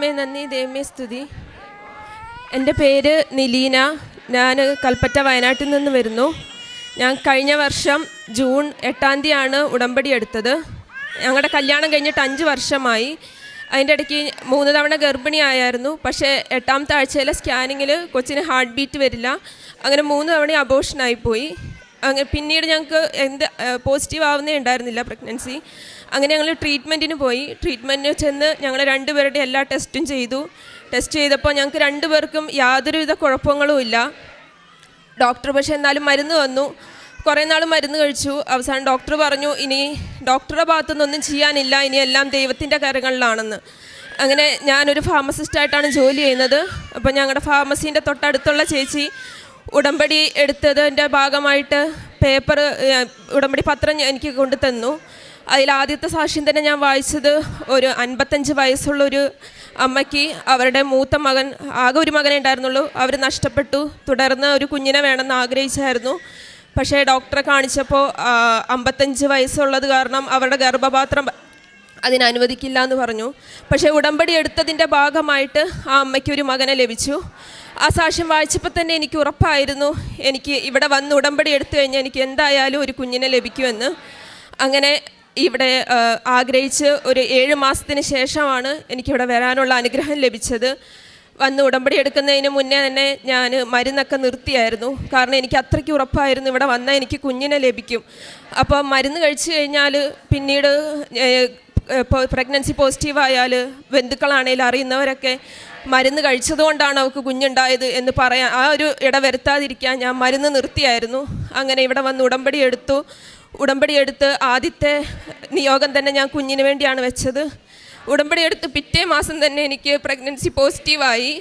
ദൈവമേ നന്ദി ദൈവമേ സ്തുതി. എന്റെ പേര് നിലീന. ഞാൻ കൽപ്പറ്റ വയനാട്ടിൽ നിന്ന് വരുന്നു. ഞാൻ കഴിഞ്ഞ വർഷം ജൂൺ എട്ടാം തീയതിയാണ് ഉടമ്പടി എടുത്തത്. ഞങ്ങളുടെ കല്യാണം കഴിഞ്ഞിട്ട് അഞ്ച് വർഷമായി. അതിന്റെ ഇടയ്ക്ക് മൂന്ന് തവണ ഗർഭിണിയായിരുന്നു പക്ഷേ എട്ടാമത്തെ ആഴ്ചയിലെ സ്കാനിങ്ങിൽ കൊച്ചിന് ഹാർട്ട് ബീറ്റ് വരില്ല. അങ്ങനെ മൂന്ന് തവണ അബോഷനായിപ്പോയി അങ്ങനെ പിന്നീട് ഞങ്ങൾക്ക് എന്ത് പോസിറ്റീവ് ആവുന്നേ ഉണ്ടായിരുന്നില്ല പ്രഗ്നൻസി അങ്ങനെ ഞങ്ങൾ ട്രീറ്റ്മെന്റിന് പോയി. ട്രീറ്റ്മെന്റിന് ചെന്ന് ഞങ്ങൾ രണ്ടുപേരുടെ എല്ലാ ടെസ്റ്റും ചെയ്തു. ടെസ്റ്റ് ചെയ്തപ്പോൾ ഞങ്ങൾക്ക് രണ്ടുപേർക്കും യാതൊരുവിധ കുഴപ്പങ്ങളും ഇല്ല. ഡോക്ടർ പക്ഷേ എന്നാലും മരുന്ന് വന്നു കുറേ നാൾ മരുന്ന് കഴിച്ചു. അവസാനം ഡോക്ടർ പറഞ്ഞു ഇനി ഡോക്ടറുടെ ഭാഗത്തുനിന്നൊന്നും ചെയ്യാനില്ല. ഇനി എല്ലാം ദൈവത്തിന്റെ കരങ്ങളിലാണെന്ന്. അങ്ങനെ ഞാനൊരു ഫാർമസിസ്റ്റായിട്ടാണ് ജോലി ചെയ്യുന്നത്. അപ്പോൾ ഞങ്ങളുടെ ഫാർമസീന്റെ തൊട്ടടുത്തുള്ള ചേച്ചി ഉടമ്പടി എടുത്തതിന്റെ ഭാഗമായിട്ട് പേപ്പർ ഉടമ്പടി പത്രം എനിക്ക് കൊണ്ടു തന്നു. അതിൽ ആദ്യത്തെ സാക്ഷ്യം തന്നെ ഞാൻ വായിച്ചത് ഒരു അൻപത്തഞ്ച് വയസ്സുള്ളൊരു അമ്മയ്ക്ക് അവരുടെ മൂത്ത മകൻ ആകെ ഒരു മകനേ ഉണ്ടായിരുന്നുള്ളൂ. അവർ നഷ്ടപ്പെട്ടു. തുടർന്ന് ഒരു കുഞ്ഞിനെ വേണമെന്ന് ആഗ്രഹിച്ചായിരുന്നു. പക്ഷേ ഡോക്ടറെ കാണിച്ചപ്പോൾ അമ്പത്തഞ്ച് വയസ്സുള്ളത് കാരണം അവരുടെ ഗർഭപാത്രം അതിന് അനുവദിക്കില്ല എന്ന് പറഞ്ഞു. പക്ഷേ ഉടമ്പടി എടുത്തതിന്റെ ഭാഗമായിട്ട് ആ അമ്മയ്ക്ക് ഒരു മകനെ ലഭിച്ചു. ആ സാക്ഷ്യം വായിച്ചപ്പോൾ തന്നെ എനിക്ക് ഉറപ്പായിരുന്നു. എനിക്ക് ഇവിടെ വന്ന് ഉടമ്പടി എടുത്തു കഴിഞ്ഞാൽ എനിക്ക് എന്തായാലും ഒരു കുഞ്ഞിനെ ലഭിക്കുമെന്ന്. അങ്ങനെ ഇവിടെ ആഗ്രഹിച്ച് ഒരു ഏഴ് മാസത്തിന് ശേഷമാണ് എനിക്കിവിടെ വരാനുള്ള അനുഗ്രഹം ലഭിച്ചത്. വന്ന് ഉടമ്പടി എടുക്കുന്നതിന് മുന്നേ തന്നെ ഞാൻ മരുന്നൊക്കെ നിർത്തിയായിരുന്നു. കാരണം എനിക്ക് അത്രയ്ക്ക് ഉറപ്പായിരുന്നു ഇവിടെ വന്നാൽ എനിക്ക് കുഞ്ഞിനെ ലഭിക്കും. അപ്പോൾ മരുന്ന് കഴിച്ചു കഴിഞ്ഞാൽ പിന്നീട് പ്രഗ്നൻസി പോസിറ്റീവ് ആയാൽ അറിയുന്നവരൊക്കെ മരുന്ന് കഴിച്ചതുകൊണ്ടാണ് അവൾക്ക് കുഞ്ഞുണ്ടായത് എന്ന് പറയാൻ ആ ഒരു ഇട വരുത്താതിരിക്കാൻ ഞാൻ മരുന്ന് നിർത്തിയായിരുന്നു. അങ്ങനെ ഇവിടെ വന്ന് ഉടമ്പടി എടുത്തു. ഉടമ്പടി എടുത്ത് ആദ്യത്തെ നിയോഗം തന്നെ ഞാൻ കുഞ്ഞിന് വേണ്ടിയാണ് വെച്ചത്. ഉടമ്പടി എടുത്ത് പിറ്റേ മാസം തന്നെ എനിക്ക് പ്രഗ്നൻസി പോസിറ്റീവായി.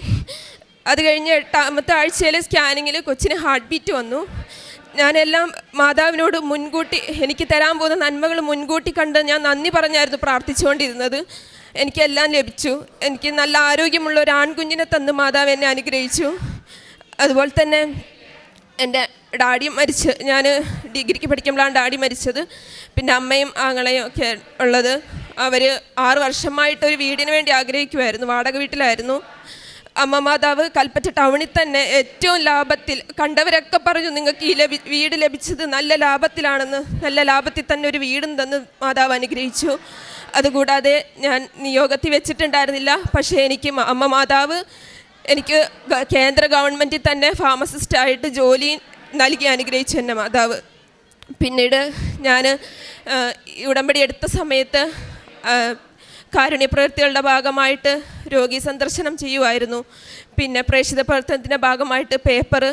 അത് കഴിഞ്ഞ് എട്ടാമത്തെ ആഴ്ചയിൽ സ്കാനിങ്ങിൽ കൊച്ചിന് ഹാർട്ട് ബീറ്റ് വന്നു. ഞാനെല്ലാം മാതാവിനോട് മുൻകൂട്ടി എനിക്ക് തരാൻ പോകുന്ന നന്മകൾ മുൻകൂട്ടി കണ്ട് ഞാൻ നന്ദി പറഞ്ഞായിരുന്നു പ്രാർത്ഥിച്ചുകൊണ്ടിരുന്നത്. എനിക്കെല്ലാം ലഭിച്ചു. എനിക്ക് നല്ല ആരോഗ്യമുള്ള ഒരു ആൺകുഞ്ഞിനെ തന്ന് മാതാവ് എന്നെ അനുഗ്രഹിച്ചു. അതുപോലെ തന്നെ എന്റെ ഡാഡി മരിച്ച് ഞാൻ ഡിഗ്രിക്ക് പഠിക്കുമ്പോഴാണ് ഡാഡി മരിച്ചത്. പിന്നെ അമ്മയും ആങ്ങളെയും ഒക്കെ ഉള്ളത്. അവർ ആറ് വർഷമായിട്ട് ഒരു വീടിന് വേണ്ടി ആഗ്രഹിക്കുമായിരുന്നു വാടക വീട്ടിലായിരുന്നു. അമ്മ മാതാവ് കൽപ്പറ്റ ടൗണിൽ തന്നെ ഏറ്റവും ലാഭത്തിൽ കണ്ടവരൊക്കെ പറഞ്ഞു നിങ്ങൾക്ക് ഈ ലഭി വീട് ലഭിച്ചത് നല്ല ലാഭത്തിലാണെന്ന്. നല്ല ലാഭത്തിൽ തന്നെ ഒരു വീടും തന്ന് മാതാവ് അനുഗ്രഹിച്ചു. അതുകൂടാതെ ഞാൻ നിയോഗത്തിൽ വെച്ചിട്ടുണ്ടായിരുന്നില്ല. പക്ഷേ എനിക്ക് അമ്മ മാതാവ് എനിക്ക് കേന്ദ്ര ഗവൺമെന്റിൽ തന്നെ ഫാർമസിസ്റ്റായിട്ട് ജോലി നൽകി അനുഗ്രഹിച്ചു എന്റെ മാതാവ്. പിന്നീട് ഞാൻ ഉടമ്പടി എടുത്ത സമയത്ത് ആ, കാരുണ്യ പ്രവൃത്തികളുടെ ഭാഗമായിട്ട് രോഗി സന്ദർശനം ചെയ്യുമായിരുന്നു പിന്നെ പ്രേക്ഷിത പ്രവർത്തനത്തിന്റെ ഭാഗമായിട്ട് പേപ്പർ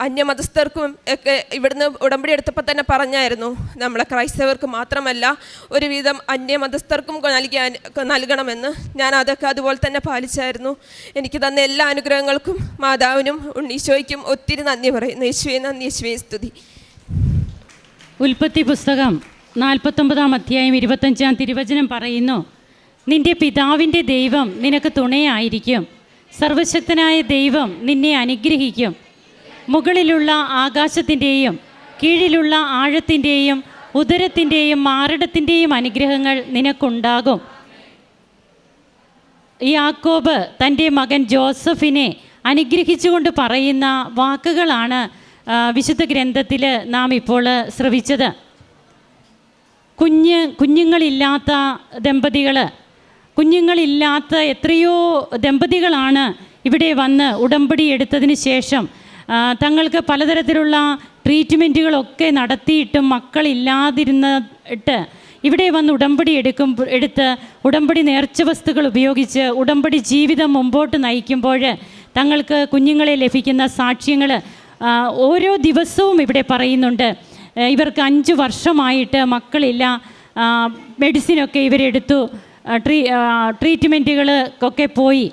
അന്യമതസ്ഥർക്കും ഒക്കെ ഇവിടുന്ന് ഉടമ്പടി എടുത്തപ്പോൾ തന്നെ പറഞ്ഞായിരുന്നു. നമ്മളെ ക്രൈസ്തവർക്ക് മാത്രമല്ല ഒരുവിധം അന്യമതസ്ഥർക്കും നൽകിയാൻ നൽകണമെന്ന് ഞാൻ അതൊക്കെ അതുപോലെ തന്നെ പാലിച്ചായിരുന്നു. എനിക്ക് തന്ന എല്ലാ അനുഗ്രഹങ്ങൾക്കും മാതാവിനും ഉണ്ണീശോയ്ക്കും ഒത്തിരി നന്ദി പറയുന്നു. യേശുവെ നന്ദി യേശുവെ സ്തുതി. ഉൽപ്പത്തി പുസ്തകം നാൽപ്പത്തൊമ്പതാം അധ്യായം ഇരുപത്തഞ്ചാം തിരുവചനം പറയുന്നു നിന്റെ പിതാവിന്റെ ദൈവം നിനക്ക് തുണയായിരിക്കും. സർവശക്തനായ ദൈവം നിന്നെ അനുഗ്രഹിക്കും. മുകളിലുള്ള ആകാശത്തിന്റെയും കീഴിലുള്ള ആഴത്തിന്റെയും ഉദരത്തിന്റെയും മാറിടത്തിന്റെയും അനുഗ്രഹങ്ങൾ നിനക്കുണ്ടാകും. യാക്കോബ് തന്റെ മകൻ ജോസഫിനെ അനുഗ്രഹിച്ചുകൊണ്ട് പറയുന്ന വാക്കുകളാണ് വിശുദ്ധ ഗ്രന്ഥത്തിൽ നാം ഇപ്പോൾ ശ്രവിച്ചത്. കുഞ്ഞ് കുഞ്ഞുങ്ങളില്ലാത്ത ദമ്പതികൾ കുഞ്ഞുങ്ങളില്ലാത്ത എത്രയോ ദമ്പതികളാണ് ഇവിടെ വന്ന് ഉടമ്പടി എടുത്തതിന് ശേഷം തങ്ങൾക്ക് പലതരത്തിലുള്ള ട്രീറ്റ്മെന്റുകളൊക്കെ നടത്തിയിട്ടും മക്കളില്ലാതിരുന്നിട്ട് ഇവിടെ വന്ന് ഉടമ്പടി എടുക്കും എടുത്ത് ഉടമ്പടി നേർച്ച വസ്തുക്കൾ ഉപയോഗിച്ച് ഉടമ്പടി ജീവിതം മുമ്പോട്ട് നയിക്കുമ്പോൾ തങ്ങൾക്ക് കുഞ്ഞുങ്ങളെ ലഭിക്കുന്ന സാക്ഷ്യങ്ങൾ ഓരോ ദിവസവും ഇവിടെ പറയുന്നുണ്ട്. ഇവർക്ക് അഞ്ച് വർഷമായിട്ട് മക്കളില്ല മെഡിസിനൊക്കെ ഇവരെടുത്തു. ട്രീ ട്രീറ്റ്മെന്റുകൾ ട്രീറ്റ്മെന്റുകൾക്കൊക്കെ പോയി.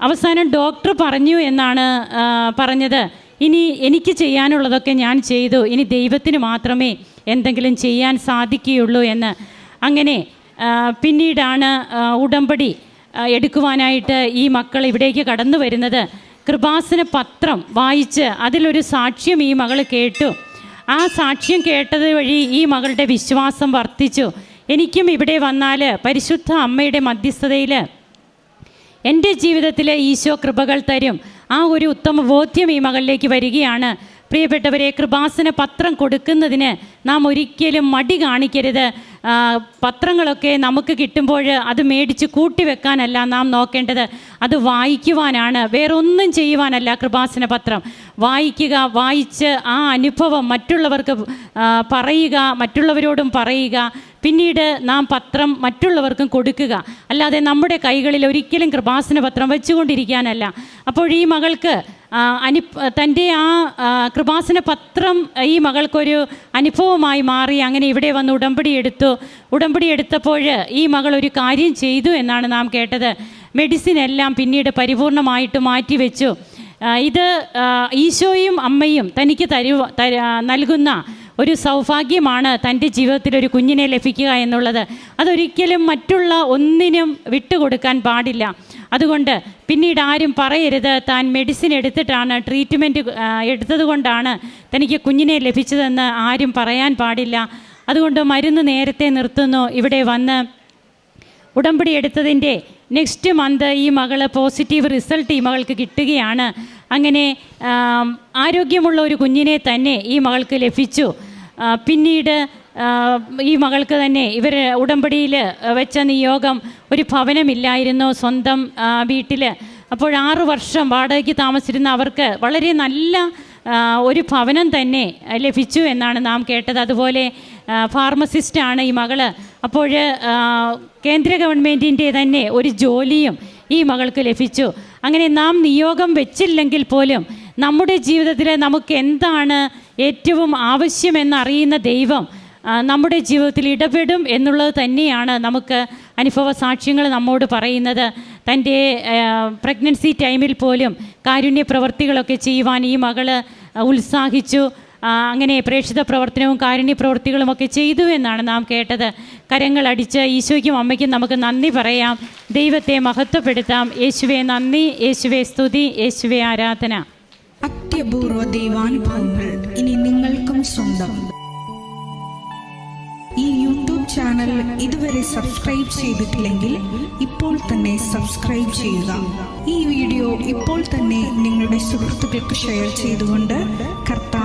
അവസാനം ഡോക്ടർ പറഞ്ഞു എന്നാണ് പറഞ്ഞത്. ഇനി എനിക്ക് ചെയ്യാനുള്ളതൊക്കെ ഞാൻ ചെയ്തു. ഇനി ദൈവത്തിന് മാത്രമേ എന്തെങ്കിലും ചെയ്യാൻ സാധിക്കുകയുള്ളൂ എന്ന്. അങ്ങനെ പിന്നീടാണ് ഉടമ്പടി എടുക്കുവാനായിട്ട് ഈ മക്കൾ ഇവിടേക്ക് കടന്നു വരുന്നത്. കൃപാസന പത്രം വായിച്ച് അതിലൊരു സാക്ഷ്യം ഈ മകൾ കേട്ടു. ആ സാക്ഷ്യം കേട്ടത് വഴി ഈ മകളുടെ വിശ്വാസം വർദ്ധിച്ചു. എനിക്കും ഇവിടെ വന്നാൽ പരിശുദ്ധ അമ്മയുടെ മധ്യസ്ഥതയിൽ എന്റെ ജീവിതത്തിൽ ഈശോ കൃപകൾ തരും. ആ ഒരു ഉത്തമ ബോധ്യം ഈ മകളിലേക്ക് വരികയാണ്. പ്രിയപ്പെട്ടവരെ കൃപാസന പത്രം കൊടുക്കുന്നതിന് നാം ഒരിക്കലും മടി കാണിക്കരുത്. പത്രങ്ങളൊക്കെ നമുക്ക് കിട്ടുമ്പോൾ അത് മേടിച്ച് കൂട്ടിവെക്കാനല്ല നാം നോക്കേണ്ടത്. അത് വായിക്കുവാനാണ്. വേറൊന്നും ചെയ്യുവാനല്ല കൃപാസന പത്രം. വായിക്കുക വായിച്ച് ആ അനുഭവം മറ്റുള്ളവർക്ക് പറയുക മറ്റുള്ളവരോടും പറയുക പിന്നീട് നാം പത്രം മറ്റുള്ളവർക്കും കൊടുക്കുക. അല്ലാതെ നമ്മുടെ കൈകളിൽ ഒരിക്കലും കൃപാസന പത്രം വെച്ചുകൊണ്ടിരിക്കാനല്ല. അപ്പോൾ ഈ മകൾക്ക് അനു തന്റെ ആ കൃപാസന പത്രം ഈ മകൾക്കൊരു അനുഭവമായി മാറി. അങ്ങനെ ഇവിടെ വന്ന് ഉടമ്പടി എടുത്തു. ഉടമ്പടി എടുത്തപ്പോൾ ഈ മകൾ ഒരു കാര്യം ചെയ്തു എന്നാണ് നാം കേട്ടത്. മെഡിസിൻ എല്ലാം പിന്നീട് പരിപൂർണമായിട്ട് മാറ്റിവെച്ചു ഇത് ഈശോയും അമ്മയും തനിക്ക് തര- നൽകുന്ന ഒരു സൗഭാഗ്യമാണ് തന്റെ ജീവിതത്തിൽ ഒരു കുഞ്ഞിനെ ലഭിക്കുക എന്നുള്ളത്. അതൊരിക്കലും മറ്റുള്ള ഒന്നിനും വിട്ടുകൊടുക്കാൻ പാടില്ല. അതുകൊണ്ട് പിന്നീട് ആരും പറയരുത്. താൻ മെഡിസിൻ എടുത്തിട്ടാണ് ട്രീറ്റ്മെന്റ് എടുത്തതുകൊണ്ടാണ് തനിക്ക് കുഞ്ഞിനെ ലഭിച്ചതെന്ന് ആരും പറയാൻ പാടില്ല. അതുകൊണ്ട് മരുന്ന് നേരത്തെ നിർത്തുന്നു. ഇവിടെ വന്ന് ഉടമ്പടി എടുത്തതിന്റെ നെക്സ്റ്റ് മന്ത് ഈ മകൾ പോസിറ്റീവ് റിസൾട്ട് ഈ മകൾക്ക് കിട്ടുകയാണ്. അങ്ങനെ ആരോഗ്യമുള്ള ഒരു കുഞ്ഞിനെ തന്നെ ഈ മകൾക്ക് ലഭിച്ചു. പിന്നീട് ഈ മകൾക്ക് തന്നെ ഇവർ ഉടമ്പടിയിൽ വെച്ച നിയോഗം ഒരു ഭവനമില്ലായിരുന്നു സ്വന്തം വീട്ടിൽ അപ്പോൾ ആറു വർഷം വാടകയ്ക്ക് താമസിച്ചിരുന്ന അവർക്ക് വളരെ നല്ല ഒരു ഭവനം തന്നെ ലഭിച്ചു എന്നാണ് നാം കേട്ടത്. അതുപോലെ ഫാർമസിസ്റ്റാണ് ഈ മകൾ അപ്പോൾ കേന്ദ്ര ഗവൺമെന്റിന്റെ തന്നെ ഒരു ജോലിയും ഈ മകൾക്ക് ലഭിച്ചു. അങ്ങനെ നാം നിയോഗം വെച്ചില്ലെങ്കിൽ പോലും നമ്മുടെ ജീവിതത്തിൽ നമുക്ക് എന്താണ് ഏറ്റവും ആവശ്യമെന്നറിയുന്ന ദൈവം നമ്മുടെ ജീവിതത്തിൽ ഇടപെടും എന്നുള്ളത് തന്നെയാണ് നമുക്ക് അനുഭവ സാക്ഷ്യങ്ങൾ നമ്മോട് പറയുന്നത്. തന്റെ പ്രഗ്നൻസി ടൈമിൽ പോലും കാരുണ്യ പ്രവർത്തികളൊക്കെ ചെയ്യുവാൻ ഈ മകൾ ഉത്സാഹിച്ചു. അങ്ങനെ പ്രേക്ഷിത പ്രവർത്തനവും കാരുണ്യ പ്രവൃത്തികളും ഒക്കെ ചെയ്തു എന്നാണ് നാം കേട്ടത്. കരങ്ങളടിച്ച് ഈശോയ്ക്കും അമ്മയ്ക്കും നമുക്ക് നന്ദി പറയാം. ദൈവത്തെ മഹത്വപ്പെടുത്താം. യേശുവെ നന്ദി. യേശുവെ സ്തുതി. യേശുവെ ആരാധന. അത്യപൂർവ ദൈവാനുഭവങ്ങൾ ഇനി നിങ്ങൾക്കും സ്വന്തം. ഈ യൂട്യൂബ് ചാനൽ ഇതുവരെ സബ്സ്ക്രൈബ് ചെയ്തിട്ടില്ലെങ്കിൽ ഇപ്പോൾ തന്നെ സബ്സ്ക്രൈബ് ചെയ്യുക. ഈ വീഡിയോ ഇപ്പോൾ തന്നെ നിങ്ങളുടെ സുഹൃത്തുക്കൾക്ക് ഷെയർ ചെയ്തുകൊണ്ട്